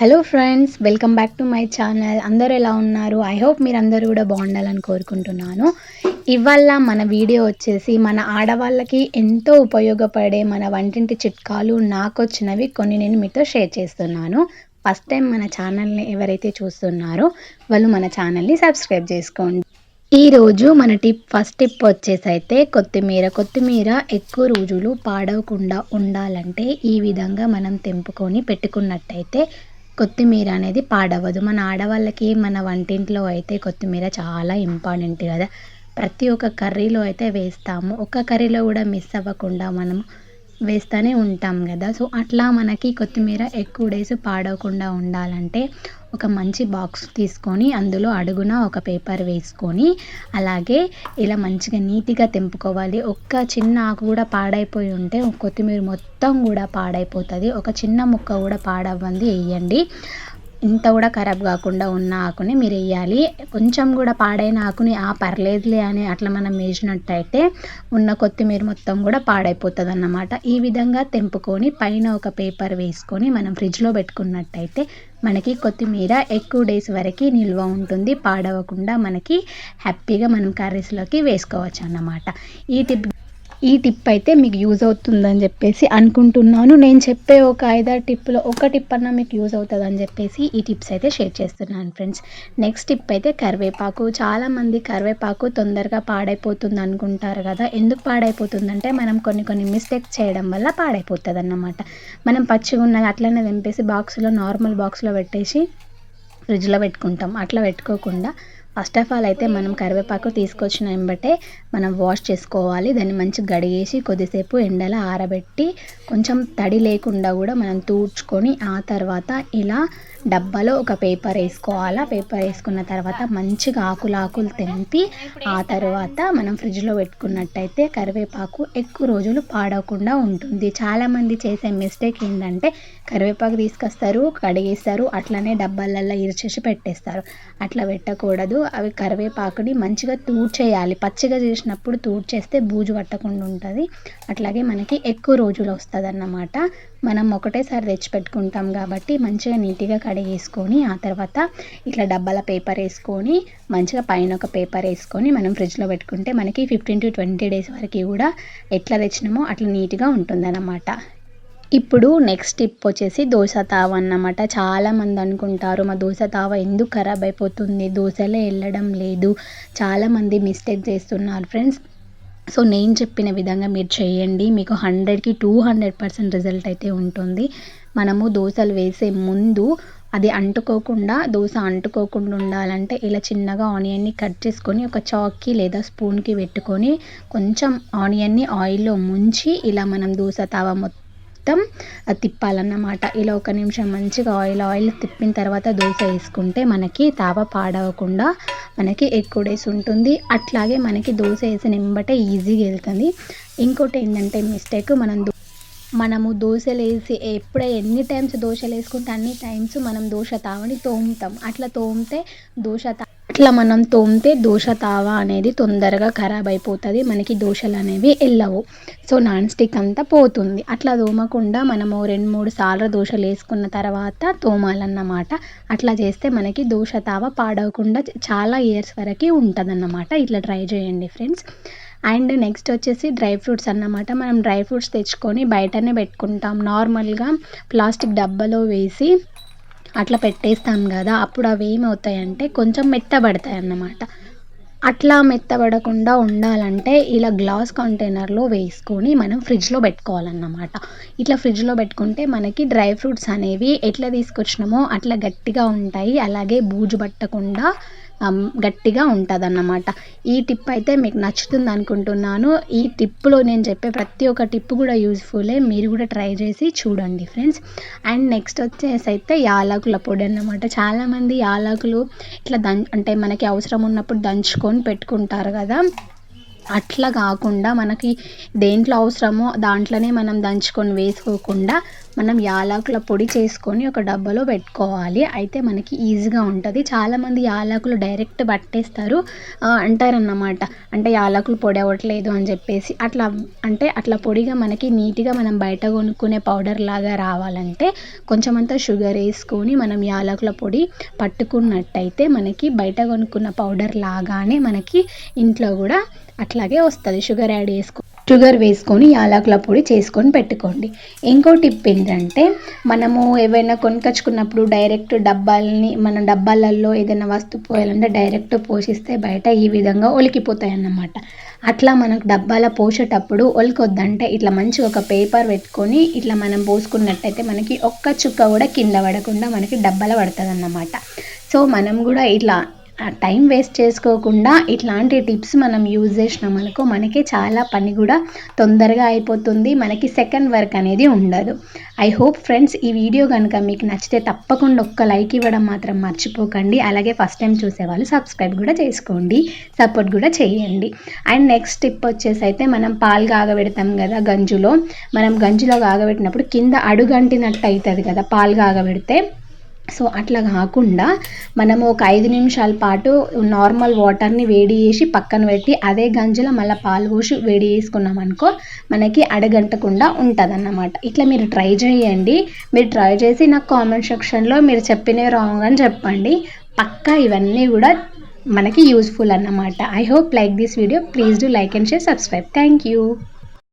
Hello friends welcome back to my channel అందరూ ఎలా ఉన్నారు? ఐ హోప్ మీరు అందరూ కూడా బాగుండాలని కోరుకుంటున్నాను. ఇవాళ మన వీడియో వచ్చేసి మన ఆడవాళ్ళకి ఎంతో ఉపయోగపడే మన వంటింటి చిట్కాలు నాకు వచ్చినవి కొన్ని నేను మీతో షేర్ చేస్తున్నాను. ఫస్ట్ టైం మన ఛానల్ని ఎవరైతే చూస్తున్నారో వాళ్ళు మన ఛానల్ని సబ్స్క్రైబ్ చేసుకోండి. ఈరోజు మన టిప్ ఫస్ట్ టిప్ వచ్చేసి అయితే కొత్తిమీర. కొత్తిమీర ఎక్కువ రోజులు పాడవకుండా ఉండాలంటే ఈ విధంగా మనం తెంపుకొని పెట్టుకున్నట్టయితే కొత్తిమీర అనేది పాడవదు మన ఆడవాళ్ళకి మన వంటింట్లో అయితే కొత్తిమీర చాలా ఇంపార్టెంట్ కదా. ప్రతి ఒక్క కర్రీలో అయితే వేస్తాము. ఒక్క కర్రీలో కూడా మిస్ అవ్వకుండా మనం వేస్తూనే ఉంటాం కదా. సో అట్లా మనకి కొత్తిమీర ఎక్కువ డేస్ పాడవకుండా ఉండాలంటే ఒక మంచి బాక్స్ తీసుకొని అందులో అడుగున ఒక పేపర్ వేసుకొని అలాగే ఇలా మంచిగా నీట్గా తెంపుకోవాలి. ఒక్క చిన్న ఆకు కూడా పాడైపోయి ఉంటే కొత్తిమీర మొత్తం కూడా పాడైపోతుంది. ఒక చిన్న ముక్క కూడా పాడవ్వంది వేయండి. ఇంత కూడా ఖరాబ్ కాకుండా ఉన్న ఆకుని మీరు వేయాలి. కొంచెం కూడా పాడైన ఆకుని ఆ పర్లేదులే అని అట్లా మనం వేసినట్టయితే ఉన్న కొత్తిమీర మొత్తం కూడా పాడైపోతుంది అన్నమాట ఈ విధంగా తెంపుకొని పైన ఒక పేపర్ వేసుకొని మనం ఫ్రిడ్జ్లో పెట్టుకున్నట్టయితే మనకి కొత్తిమీర ఎక్కువ డేస్ వరకు నిల్వ ఉంటుంది. పాడవకుండా మనకి హ్యాపీగా మనం కర్రీస్లోకి వేసుకోవచ్చు అన్నమాట ఈ టిప్ ఈ టిప్ అయితే మీకు యూజ్ అవుతుందని చెప్పేసి అనుకుంటున్నాను. నేను చెప్పే ఒక ఐదారు టిప్లో ఒక టిప్ అన్నా మీకు యూజ్ అవుతుందని చెప్పేసి ఈ టిప్స్ అయితే షేర్ చేస్తున్నాను ఫ్రెండ్స్. నెక్స్ట్ టిప్ అయితే కరివేపాకు. చాలామంది కరివేపాకు తొందరగా పాడైపోతుంది అనుకుంటారు కదా. ఎందుకు పాడైపోతుందంటే మనం కొన్ని కొన్ని మిస్టేక్స్ చేయడం వల్ల పాడైపోతుంది అన్నమాట మనం పచ్చిగా ఉన్నది అట్లనే తెంపేసి బాక్స్లో నార్మల్ బాక్స్లో పెట్టేసి ఫ్రిడ్జ్లో పెట్టుకుంటాం. అట్లా పెట్టుకోకుండా ఫస్ట్ ఆఫ్ ఆల్ అయితే మనం కరివేపాకు తీసుకొచ్చిన వెంబటే మనం వాష్ చేసుకోవాలి. దాన్ని మంచిగా గడిగేసి కొద్దిసేపు ఎండలో ఆరబెట్టి కొంచెం తడి లేకుండా కూడా మనం తూడ్చుకొని ఆ తర్వాత ఇలా డబ్బాలో ఒక పేపర్ వేసుకోవాలా? పేపర్ వేసుకున్న తర్వాత మంచిగా ఆకులు ఆకులు తెంపి ఆ తర్వాత మనం ఫ్రిడ్జ్లో పెట్టుకున్నట్టయితే కరివేపాకు ఎక్కువ రోజులు పాడవకుండా ఉంటుంది. చాలామంది చేసే మిస్టేక్ ఏంటంటే కరివేపాకు తీసుకొస్తారు కడిగేస్తారు అట్లనే డబ్బాలల్లో ఇరిచేసి పెట్టేస్తారు. అట్లా పెట్టకూడదు. అవి కరివేపాకుని మంచిగా తూడ్చేయాలి. పచ్చిగా చేసినప్పుడు తూడ్చేస్తే బూజు పట్టకుండా ఉంటుంది. అట్లాగే మనకి ఎక్కువ రోజులు వస్తుంది అన్నమాట మనం ఒకటేసారి తెచ్చిపెట్టుకుంటాం కాబట్టి మంచిగా నీట్గా కడిగేసుకొని ఆ తర్వాత ఇట్లా డబ్బాల పేపర్ వేసుకొని మంచిగా పైన ఒక పేపర్ వేసుకొని మనం ఫ్రిడ్జ్లో పెట్టుకుంటే మనకి ఫిఫ్టీన్ టు ట్వంటీ డేస్ వరకు కూడా ఎట్లా తెచ్చినామో అట్లా నీట్గా ఉంటుందన్నమాట. ఇప్పుడు నెక్స్ట్ టిప్ వచ్చేసి దోశ తావ అన్నమాట. చాలామంది అనుకుంటారు మా దోశ తావ ఎందుకు ఖరాబ్ అయిపోతుంది? దోశలే వెళ్ళడం లేదు. చాలామంది మిస్టేక్ చేస్తున్నారు ఫ్రెండ్స్ సో నేను చెప్పిన విధంగా మీరు చేయండి. మీకు హండ్రెడ్కి టూ హండ్రెడ్ పర్సెంట్ రిజల్ట్ అయితే ఉంటుంది. మనము దోశలు వేసే ముందు అది అంటుకోకుండా దోశ అంటుకోకుండా ఉండాలంటే ఇలా చిన్నగా ఆనియన్ని కట్ చేసుకొని ఒక చాక్కి లేదా స్పూన్కి పెట్టుకొని కొంచెం ఆనియన్ని ఆయిల్లో ముంచి ఇలా మనం దోశ తావ మొత్తం మొత్తం తిప్పాలన్నమాట. ఇలా ఒక నిమిషం మంచిగా ఆయిల్ ఆయిల్ తిప్పిన తర్వాత దోశ వేసుకుంటే మనకి తావ పాడవకుండా మనకి ఎక్కువ డేస్ ఉంటుంది. అట్లాగే మనకి దోశ వేసిన వెంబటే ఈజీగా వెళ్తుంది. ఇంకోటి ఏంటంటే మిస్టేక్ మనం మనము దోశలు వేసి ఎప్పుడే ఎన్ని టైమ్స్ దోశలు వేసుకుంటే అన్ని టైమ్స్ మనం దోశ తావని తోముతాం. అట్లా తోమితే దోశ తా అట్లా మనం తోమితే దోశ తావ అనేది తొందరగా ఖరాబ్ అయిపోతుంది. మనకి దోశలు అనేవి వెళ్ళవు సో నాన్ స్టిక్ అంతా పోతుంది. అట్లా తోమకుండా మనము రెండు మూడు సార్లు దోశలు వేసుకున్న తర్వాత తోమాలన్నమాట. అట్లా చేస్తే మనకి దోశ తావ పాడవకుండా చాలా ఇయర్స్ వరకు ఉంటుందన్నమాట. ఇట్లా ట్రై చేయండి ఫ్రెండ్స్. అండ్ నెక్స్ట్ వచ్చేసి డ్రై ఫ్రూట్స్ అన్నమాట. మనం డ్రై ఫ్రూట్స్ తెచ్చుకొని బయటనే పెట్టుకుంటాం. నార్మల్గా ప్లాస్టిక్ డబ్బాలో వేసి అట్లా పెట్టేస్తాం కదా అప్పుడు అవి ఏమవుతాయంటే కొంచెం మెత్తబడతాయి అన్నమాట అట్లా మెత్తబడకుండా ఉండాలంటే ఇలా గ్లాస్ కంటైనర్లో వేసుకొని మనం ఫ్రిడ్జ్లో పెట్టుకోవాలన్నమాట. ఇట్లా ఫ్రిడ్జ్లో పెట్టుకుంటే మనకి డ్రై ఫ్రూట్స్ అనేవి ఎట్లా తీసుకొచ్చినామో అట్లా గట్టిగా ఉంటాయి అలాగే బూజు పట్టకుండా గట్టిగా ఉంటుంది అన్నమాట ఈ టిప్ అయితే మీకు నచ్చుతుంది అనుకుంటున్నాను. ఈ టిప్లో నేను చెప్పే ప్రతి ఒక్క టిప్ కూడా యూజ్ఫుల్లే మీరు కూడా ట్రై చేసి చూడండి ఫ్రెండ్స్. అండ్ నెక్స్ట్ వచ్చేసి అయితే యాలకుల పొడి అన్నమాట. చాలామంది యాలకులు ఇట్లా దం అంటే మనకి అవసరం ఉన్నప్పుడు దంచుకొని పెట్టుకుంటారు కదా. అట్లా కాకుండా మనకి దేంట్లో అవసరమో దాంట్లోనే మనం దంచుకొని వేసుకోకుండా మనం యాలకుల పొడి చేసుకొని ఒక డబ్బాలో పెట్టుకోవాలి. అయితే మనకి ఈజీగా ఉంటుంది. చాలామంది యాలకులు డైరెక్ట్ పట్టేస్తారు. అంటారన్నమాట. అంటే యాలకులు పొడి అవ్వట్లేదు అని చెప్పేసి. అట్లా అంటే అట్లా పొడిగా మనకి నీట్గా మనం బయట కొనుక్కునే పౌడర్ లాగా రావాలంటే కొంచెం అంతా షుగర్ వేసుకొని మనం యాలకుల పొడి పట్టుకున్నట్టయితే మనకి బయట కొనుక్కున్న పౌడర్ లాగానే మనకి ఇంట్లో కూడా అట్లాగే వస్తుంది. షుగర్ యాడ్ చేసుకో షుగర్ వేసుకొని యాలకుల పొడి చేసుకొని పెట్టుకోండి. ఇంకో టిప్ ఏంటంటే మనము ఏవైనా కొనుకొచ్చుకున్నప్పుడు డైరెక్ట్ డబ్బాలని మన డబ్బాలలో ఏదైనా వస్తువు పోయాలంటే డైరెక్ట్ పోషిస్తే బయట ఈ విధంగా ఒలికిపోతాయి అన్నమాట అట్లా మనకు డబ్బాల పోసేటప్పుడు ఒలికొద్దంటే ఇట్లా మంచిగా ఒక పేపర్ పెట్టుకొని ఇట్లా మనం పోసుకున్నట్టయితే మనకి ఒక్క చుక్క కూడా కింద పడకుండా మనకి డబ్బాల పడుతుంది అన్నమాట సో మనం కూడా ఇట్లా టైం వేస్ట్ చేసుకోకుండా ఇట్లాంటి టిప్స్ మనం యూజ్ చేసినాం అనుకో మనకి చాలా పని కూడా తొందరగా అయిపోతుంది. మనకి సెకండ్ వర్క్ అనేది ఉండదు. ఐ హోప్ ఫ్రెండ్స్ ఈ వీడియో కనుక మీకు నచ్చితే తప్పకుండా ఒక్క లైక్ ఇవ్వడం మాత్రం మర్చిపోకండి. అలాగే ఫస్ట్ టైం చూసేవాళ్ళు సబ్స్క్రైబ్ కూడా చేసుకోండి. సపోర్ట్ కూడా చేయండి. అండ్ నెక్స్ట్ టిప్ వచ్చేసి అయితే మనం పాలు కాగబెడతాం కదా గంజులో. మనం గంజులో కాగబెట్టినప్పుడు కింద అడుగంటినట్టు అవుతుంది కదా పాలు కాగబెడితే. సో అట్లా కాకుండా మనము ఒక ఐదు నిమిషాల పాటు నార్మల్ వాటర్ని వేడి చేసి పక్కన పెట్టి అదే గంజలో మళ్ళీ పాలు పోసి వేడి చేసుకున్నాం అనుకో మనకి అడగంటకుండా ఉంటుంది అన్నమాట ఇట్లా మీరు ట్రై చేయండి. మీరు ట్రై చేసి నాకు కామెంట్ సెక్షన్లో మీరు చెప్పినవి రాంగ్ అని చెప్పండి. పక్కా ఇవన్నీ కూడా మనకి యూస్ఫుల్ అన్నమాట. I hope like this video please do like and share subscribe thank you